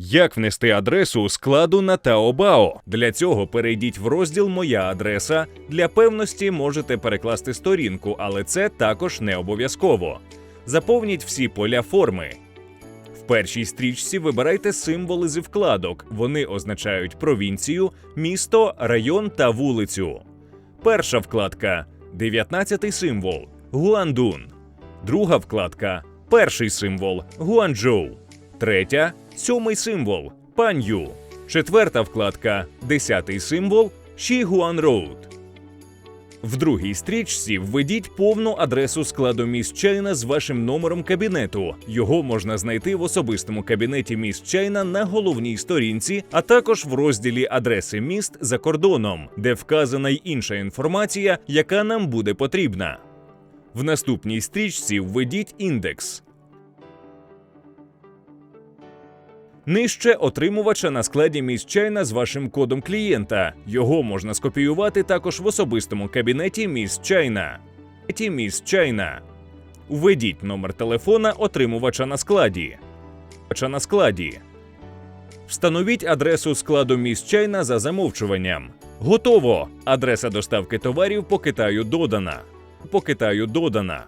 Як внести адресу складу на Taobao? Для цього перейдіть в розділ Моя адреса. Для певності можете перекласти сторінку, але це також не обов'язково. Заповніть всі поля форми. В першій стрічці вибирайте символи зі вкладок. Вони означають провінцію, місто, район та вулицю. Перша вкладка 19 символ Гуандун. Друга вкладка перший символ Гуанчжоу. Третя сьомий символ Пан'ю. Четверта вкладка десятий символ Шігуан Роуд. В другій стрічці введіть повну адресу складу міст Чайна з вашим номером кабінету. Його можна знайти в особистому кабінеті міст Чайна на головній сторінці, а також в розділі адреси міст за кордоном, де вказана й інша інформація, яка нам буде потрібна. В наступній стрічці введіть індекс. Нижче отримувача на складі міст Чайна з вашим кодом клієнта. Його можна скопіювати також в особистому кабінеті міст Чайна. Ті Чайна. Введіть номер телефона отримувача на складі. На складі. Встановіть адресу складу міст Чайна за замовчуванням. Готово! Адреса доставки товарів по Китаю додана. По Китаю додана.